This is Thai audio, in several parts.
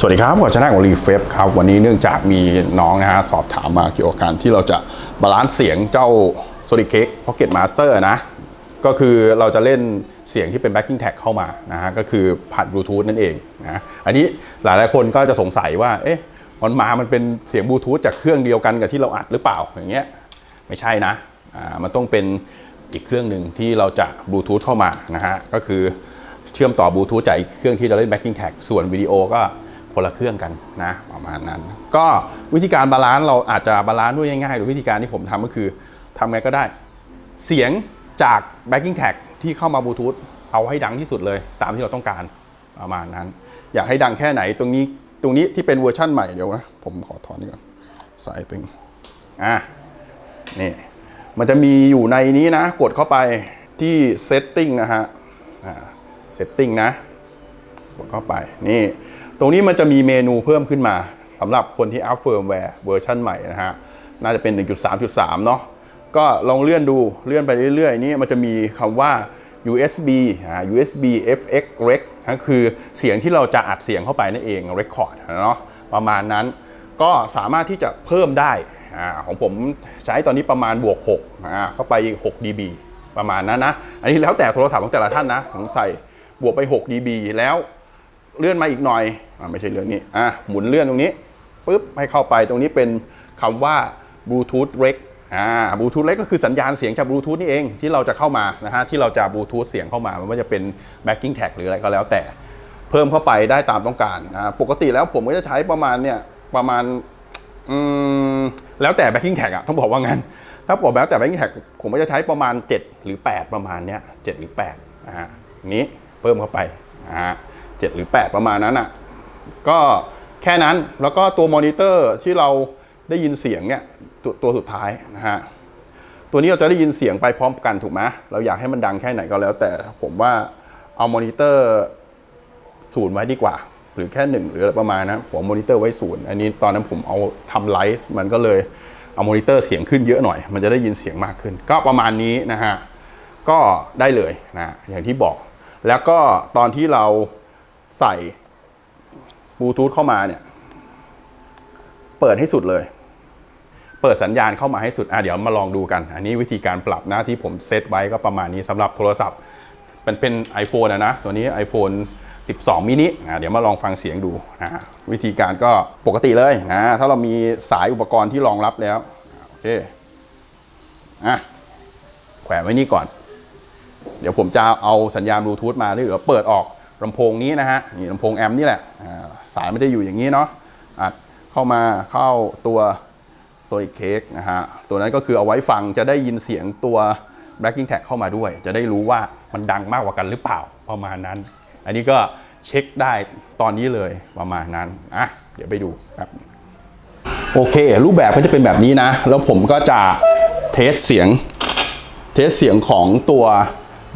สวัสดีครับขอชนะของรีเฟฟครับวันนี้เนื่องจากมีน้องนะฮะสอบถามมาเกี่ยวกับการที่เราจะบาลานซ์เสียงเจ้า s o n i c Cake Pocket Master นะ ก็คือเราจะเล่นเสียงที่เป็น backing tag เข้ามานะฮะก็คือผ่านบลูทูธนั่นเองนะอันนี้หลายหลายคนก็จะสงสัยว่าเอ๊ะมันมามันเป็นเสียงบลูทูธจากเครื่องเดียวกันกับที่เราอัดหรือเปล่าอย่างเงี้ยไม่ใช่นะอ่ามันต้องเป็นอีกเครื่องหนึ่งที่เราจะบลูทูธเข้ามานะฮะก็คือเชื่อมต่อบลูทูธจากอีกเครื่องที่เราเล่น backing tag ส่วนวิดีโอก็ คนละเครื่องกันนะประมาณนั้น ก็วิธีการบาลานซ์เราอาจจะบาลานซ์ด้วยง่ายๆหรือวิธีการที่ผมทำก็คือทำไงก็ได้ เสียงจาก backing tag ที่เข้ามาบลูทูธเอาให้ดังที่สุดเลย ตามที่เราต้องการประมาณนั้น อยากให้ดังแค่ไหนตรงนี้ตรงนี้ที่เป็นเวอร์ชั่นใหม่เดี๋ยวนะ ผมขอถอนนี่ก่อนสายตึงอะนี่มันจะมีอยู่ในนี้นะ กดเข้าไปที่ setting นะฮะอ่า setting นะกดเข้าไปนี่ ตรงนี้มันจะมีเมนูเพิ่มขึ้นมาสำหรับคนที่อัพเฟิร์มแวร์เวอร์ชันใหม่นะฮะ น่าจะเป็น 1.3.3 เนาะก็ลองเลื่อนดูเลื่อนไปเรื่อยๆ นี่มันจะมีคำว่า USB อ่า USB FX Rec ก็คือเสียงที่เราจะอัดเสียงเข้าไปนั่นเอง Record เนาะประมาณนั้น ก็สามารถที่จะเพิ่มได้อาของผมใช้ตอนนี้ประมาณบวก6อ่าเข้าไปอีก 6 dB ประมาณนั้นนะ อันนี้แล้วแต่โทรศัพท์ของแต่ละท่านนะ ผมใส่บวกไป 6 dB แล้ว เลื่อนมาอีกหน่อยอาไม่ใช่เลื่อนนี้อะหมุนเลื่อนตรงนี้ปุ๊บให้เข้าไปตรงนี้เป็นคำว่า Bluetooth Rec อ่า Bluetooth Rec ก็คือสัญญาณเสียงจาก Bluetooth นี่เองที่เราจะเข้ามานะฮะที่เราจะ Bluetooth เสียงเข้ามาไม่ว่าจะเป็น backing tag หรืออะไรก็แล้วแต่เพิ่มเข้าไปได้ตามต้องการนะปกติแล้วผมก็จะใช้ประมาณเนี่ยประมาณอืมแล้วแต่ backing tag อะต้องบอกว่างั้น ถ้าบอกแล้วแต่ backing tag ผมก็จะใช้ประมาณ 7 หรือ 8 ประมาณเนี้ย7หรือ8นะฮะนี้เพิ่มเข้าไปนะฮะ 7 หรือ 8 ประมาณนั้นอะก็แค่นั้นแล้วก็ตัวมอนิเตอร์ที่เราได้ยินเสียงเนี่ยตัวตัวสุดท้ายนะฮะตัวนี้เราจะได้ยินเสียงไปพร้อมกันถูกไหมเราอยากให้มันดังแค่ไหนก็แล้ว แต่ผมว่าเอามอนิเตอร์ศูนย์ไว้ดีกว่า หรือแค่หนึ่งหรืออะไรประมาณนะผมมอนิเตอร์ไว้ศูนย์อันนี้ตอนนั้นผมเอาทำไลฟ์มันก็เลยเอามอนิเตอร์เสียงขึ้นเยอะหน่อย มันจะได้ยินเสียงมากขึ้น ก็ประมาณนี้นะฮะก็ได้เลยนะอย่างที่บอก แล้วก็ตอนที่เรา ใส่บลูทูธเข้ามาเนี่ย เปิดให้สุดเลย เปิดสัญญาณเข้ามาให้สุด อะเดี๋ยวมาลองดูกัน อันนี้วิธีการปรับนะที่ผมเซตไว้ก็ประมาณนี้สำหรับโทรศัพท์เป็นเป็น iPhone นะนะ ตัวนี้ iPhone 12 mini อะเดี๋ยวมาลองฟังเสียงดูนะวิธีการก็ปกติเลยนะ ถ้าเรามีสายอุปกรณ์ที่รองรับแล้ว โอเค อะ แขวนไว้นี่ก่อน เดี๋ยวผมจะเอาสัญญาณบลูทูธมาแล้วเดี๋ยวเปิดออก ลำโพงนี้นะฮะนี่ลำโพงแอมป์นี่แหละสายมันจะอยู่อย่างนี้เนาะอัดเข้ามาเข้าตัวโซลิดเค้กนะฮะตัวนั้นก็คือเอาไว้ฟังจะได้ยินเสียงตัว backing tag เข้ามาด้วย จะได้รู้ว่ามันดังมากกว่ากันหรือเปล่าประมาณนั้น อันนี้ก็เช็คได้ตอนนี้เลยประมาณนั้นอะเดี๋ยวไปดูครับโอเค รูปแบบก็จะเป็นแบบนี้นะ แล้วผมก็จะเทสเสียง เทสเสียงของตัว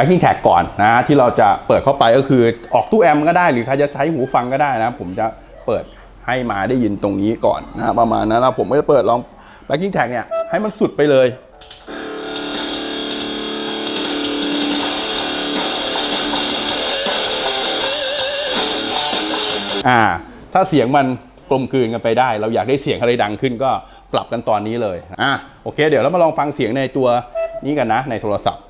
backing tag ก่อนนะที่เราจะเปิดเข้าไปก็คือออกตู้แอมก็ได้หรือใครจะใช้หูฟังก็ได้นะ ผมจะเปิดให้มาได้ยินตรงนี้ก่อนนะประมาณนั้นแล้วผมก็จะเปิดลอง backing tag เนี่ยให้มันสุดไปเลยอ่าถ้าเสียงมันกลมกลืนกันไปได้ เราอยากได้เสียงอะไรดังขึ้นก็ปรับกันตอนนี้เลยอะโอเค เดี๋ยวเรามาลองฟังเสียงในตัวนี้กันนะในโทรศัพท์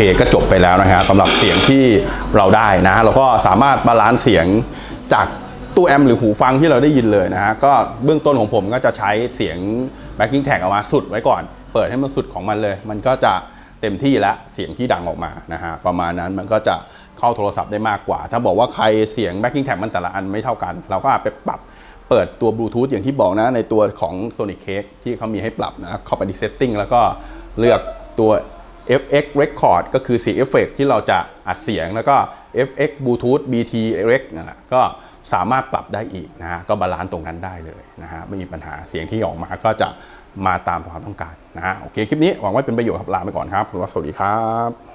เคก็จบไปแล้วนะฮะสำหรับเสียงที่เราได้นะเราก็สามารถบาลานซ์เสียงจากตู้แอมป์หรือหูฟังที่เราได้ยินเลยนะฮะก็เบื้องต้นของผมก็จะใช้เสียง backing tag เอามาสุดไว้ก่อน เปิดให้มันสุดของมันเลย มันก็จะเต็มที่แล้วเสียงที่ดังออกมานะฮะประมาณนั้นมันก็จะเข้าโทรศัพท์ได้มากกว่า ถ้าบอกว่าใครเสียง backing tag มันแต่ละอันไม่เท่ากัน เราก็อาจไปปรับเปิดตัวบลูทูธอย่างที่บอกนะ ในตัวของ Sonic Cake ที่เขามีให้ปรับนะเข้าไปที่ setting แล้วก็เลือกตัว FX Record ก็คือเสียงเอฟเฟกที่เราจะอัดเสียงแล้วก็ FX Bluetooth BT Rec นั่นแหละก็สามารถปรับได้อีกนะฮะก็บาลานซ์ตรงนั้นได้เลยนะฮะไม่มีปัญหาเสียงที่ออกมาก็จะมาตามความต้องการนะฮะโอเคคลิปนี้หวังว่าเป็นประโยชน์ครับลาไปก่อนครับสวัสดีครับ